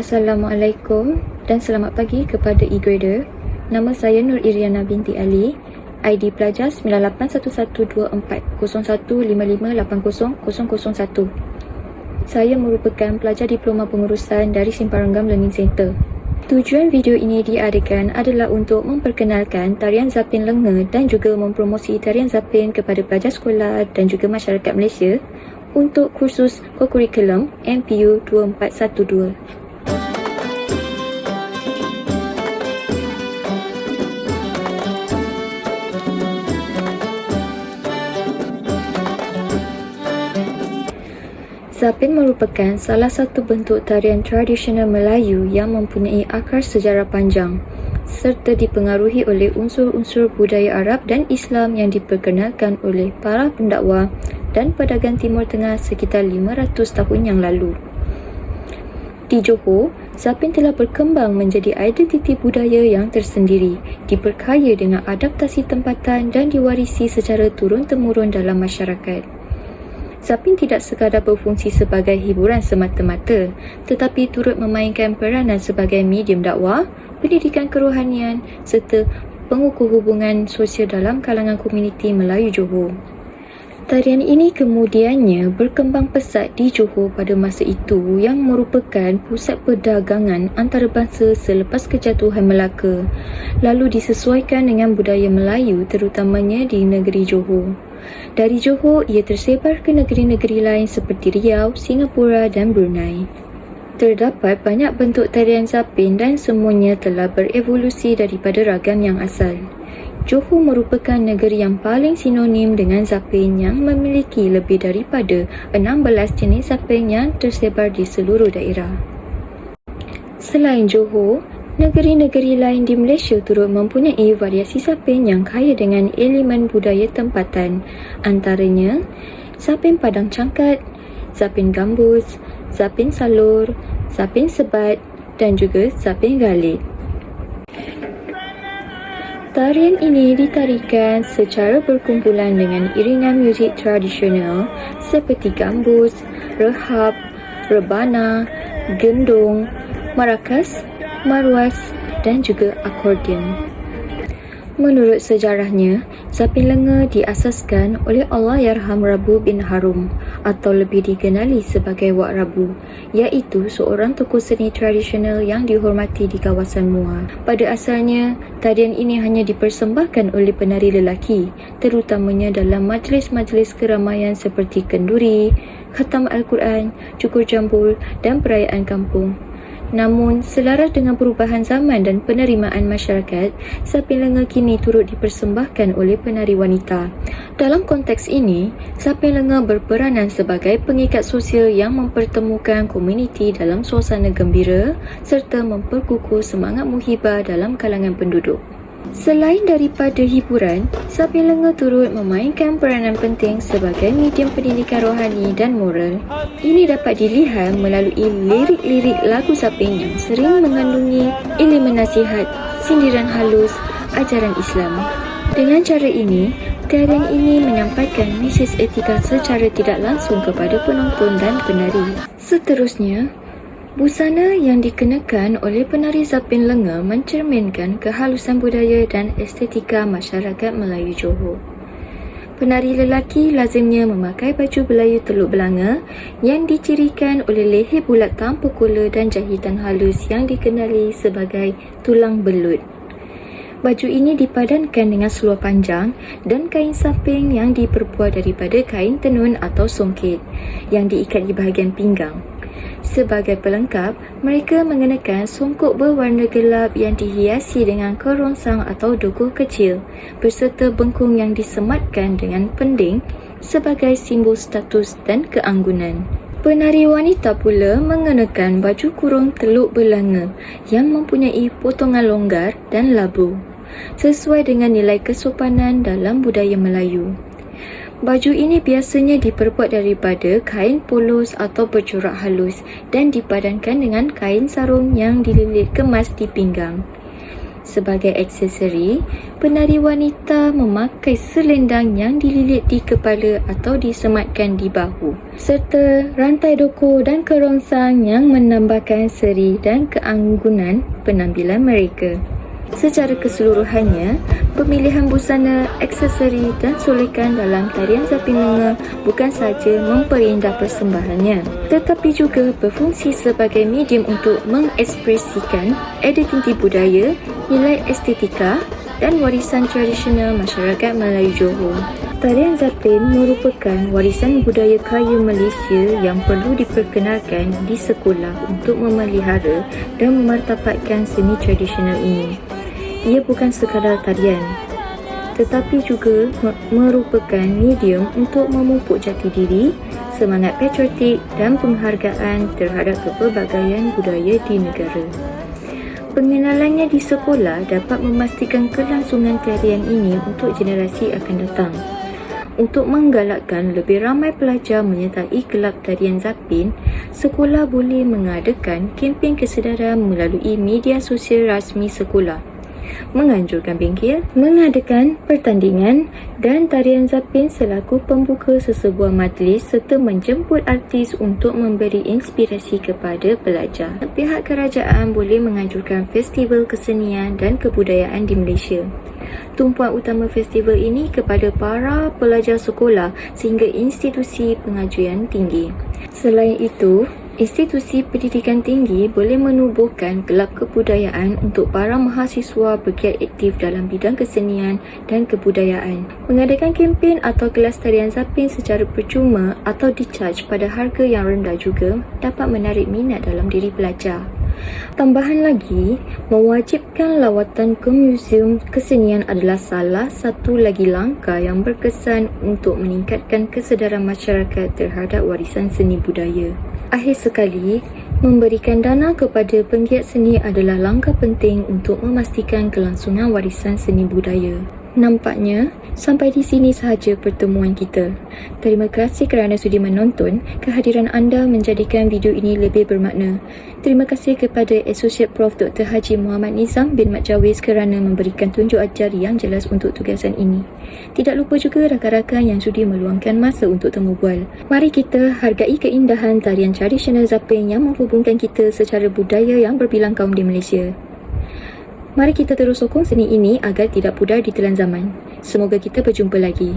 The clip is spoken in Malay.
Assalamualaikum dan selamat pagi kepada e-grader. Nama saya Nur Iriana binti Ali. ID pelajar 9811240155800001. Saya merupakan pelajar diploma pengurusan dari Simparangam Learning Center. Tujuan video ini diadakan adalah untuk memperkenalkan tarian Zapin Lenga dan juga mempromosi tarian Zapin kepada pelajar sekolah dan juga masyarakat Malaysia untuk kursus kokurikulum MPU 2412. Zapin merupakan salah satu bentuk tarian tradisional Melayu yang mempunyai akar sejarah panjang serta dipengaruhi oleh unsur-unsur budaya Arab dan Islam yang diperkenalkan oleh para pendakwa dan pedagang Timur Tengah sekitar 500 tahun yang lalu. Di Johor, Zapin telah berkembang menjadi identiti budaya yang tersendiri, diperkaya dengan adaptasi tempatan dan diwarisi secara turun-temurun dalam masyarakat. Zapin tidak sekadar berfungsi sebagai hiburan semata-mata, tetapi turut memainkan peranan sebagai medium dakwah, pendidikan kerohanian serta pengukuh hubungan sosial dalam kalangan komuniti Melayu Johor. Tarian ini kemudiannya berkembang pesat di Johor pada masa itu yang merupakan pusat perdagangan antarabangsa selepas kejatuhan Melaka, lalu disesuaikan dengan budaya Melayu terutamanya di negeri Johor. Dari Johor, ia tersebar ke negeri-negeri lain seperti Riau, Singapura dan Brunei. Terdapat banyak bentuk tarian zapin dan semuanya telah berevolusi daripada ragam yang asal. Johor merupakan negeri yang paling sinonim dengan zapin yang memiliki lebih daripada 16 jenis zapin yang tersebar di seluruh daerah. Selain Johor, Negeri-negeri lain di Malaysia turut mempunyai variasi sapin yang kaya dengan elemen budaya tempatan. Antaranya, sapin padang cangkat, sapin gambus, sapin salur, sapin sebat dan juga sapin galit. Tarian ini ditarikan secara berkumpulan dengan iringan muzik tradisional seperti gambus, rehab, rebana, gendong, marakas marwas dan juga akordion. Menurut sejarahnya, Zapin Lenga diasaskan oleh Allahyarham Rabu bin Harum atau lebih dikenali sebagai Wak Rabu, iaitu seorang tokoh seni tradisional yang dihormati di kawasan Muar. Pada asalnya, tarian ini hanya dipersembahkan oleh penari lelaki, terutamanya dalam majlis-majlis keramaian seperti kenduri, khatam Al-Quran, cukur jambul dan perayaan kampung. Namun, selaras dengan perubahan zaman dan penerimaan masyarakat, Sapin Lenga kini turut dipersembahkan oleh penari wanita. Dalam konteks ini, Sapin Lenga berperanan sebagai pengikat sosial yang mempertemukan komuniti dalam suasana gembira serta memperkukuh semangat muhibah dalam kalangan penduduk. Selain daripada hiburan, Sapi Lenga turut memainkan peranan penting sebagai medium pendidikan rohani dan moral. Ini dapat dilihat melalui lirik-lirik lagu Sapin yang sering mengandungi elemen nasihat, sindiran halus, ajaran Islam. Dengan cara ini, tarian ini menyampaikan mesej etika secara tidak langsung kepada penonton dan penari. Seterusnya, Busana yang dikenakan oleh penari Zapin Lenga mencerminkan kehalusan budaya dan estetika masyarakat Melayu Johor. Penari lelaki lazimnya memakai baju Melayu teluk belanga yang dicirikan oleh leher bulat tanpa kola dan jahitan halus yang dikenali sebagai tulang belut. Baju ini dipadankan dengan seluar panjang dan kain saping yang diperbuat daripada kain tenun atau songket yang diikat di bahagian pinggang. Sebagai pelengkap, mereka mengenakan songkok berwarna gelap yang dihiasi dengan kerongsang atau dukuh kecil berserta bengkung yang disematkan dengan pending sebagai simbol status dan keanggunan. Penari wanita pula mengenakan baju kurung teluk belanga yang mempunyai potongan longgar dan labu sesuai dengan nilai kesopanan dalam budaya Melayu. Baju ini biasanya diperbuat daripada kain polos atau bercorak halus dan dipadankan dengan kain sarung yang dililit kemas di pinggang. Sebagai aksesori, penari wanita memakai selendang yang dililit di kepala atau disematkan di bahu serta rantai doko dan kerongsang yang menambahkan seri dan keanggunan penampilan mereka. Secara keseluruhannya, pemilihan busana, aksesori dan solekan dalam tarian Zapin bukan sahaja memperindah persembahannya, tetapi juga berfungsi sebagai medium untuk mengekspresikan identiti budaya, nilai estetika dan warisan tradisional masyarakat Melayu Johor. Tarian Zapin merupakan warisan budaya kaya Malaysia yang perlu diperkenalkan di sekolah untuk memelihara dan memartabatkan seni tradisional ini ia bukan sekadar tarian tetapi juga merupakan medium untuk memupuk jati diri, semangat patriotik dan penghargaan terhadap kepelbagaian budaya di negara. Pengenalannya di sekolah dapat memastikan kelangsungan tarian ini untuk generasi akan datang. Untuk menggalakkan lebih ramai pelajar menyertai kelab tarian Zapin, sekolah boleh mengadakan kempen kesedaran melalui media sosial rasmi sekolah menganjurkan bengkel, mengadakan pertandingan dan tarian zapin selaku pembuka sesebuah majlis serta menjemput artis untuk memberi inspirasi kepada pelajar. Pihak kerajaan boleh menganjurkan festival kesenian dan kebudayaan di Malaysia. Tumpuan utama festival ini kepada para pelajar sekolah sehingga institusi pengajuan tinggi. Selain itu, Institusi pendidikan tinggi boleh menubuhkan kelab kebudayaan untuk para mahasiswa bergiat aktif dalam bidang kesenian dan kebudayaan. Mengadakan kempen atau kelas tarian zapin secara percuma atau dicharge pada harga yang rendah juga dapat menarik minat dalam diri pelajar. Tambahan lagi, mewajibkan lawatan ke muzium kesenian adalah salah satu lagi langkah yang berkesan untuk meningkatkan kesedaran masyarakat terhadap warisan seni budaya. Akhir sekali, memberikan dana kepada penggiat seni adalah langkah penting untuk memastikan kelangsungan warisan seni budaya. Nampaknya, sampai di sini sahaja pertemuan kita. Terima kasih kerana sudi menonton. Kehadiran anda menjadikan video ini lebih bermakna. Terima kasih kepada Associate Prof. Dr. Haji Muhammad Nizam bin Mat Jawiz kerana memberikan tunjuk ajar yang jelas untuk tugasan ini. Tidak lupa juga rakan-rakan yang sudi meluangkan masa untuk temu bual. Mari kita hargai keindahan tarian tradisional Zapin yang menghubungkan kita secara budaya yang berbilang kaum di Malaysia. Mari kita terus sokong seni ini agar tidak pudar di telan zaman. Semoga kita berjumpa lagi.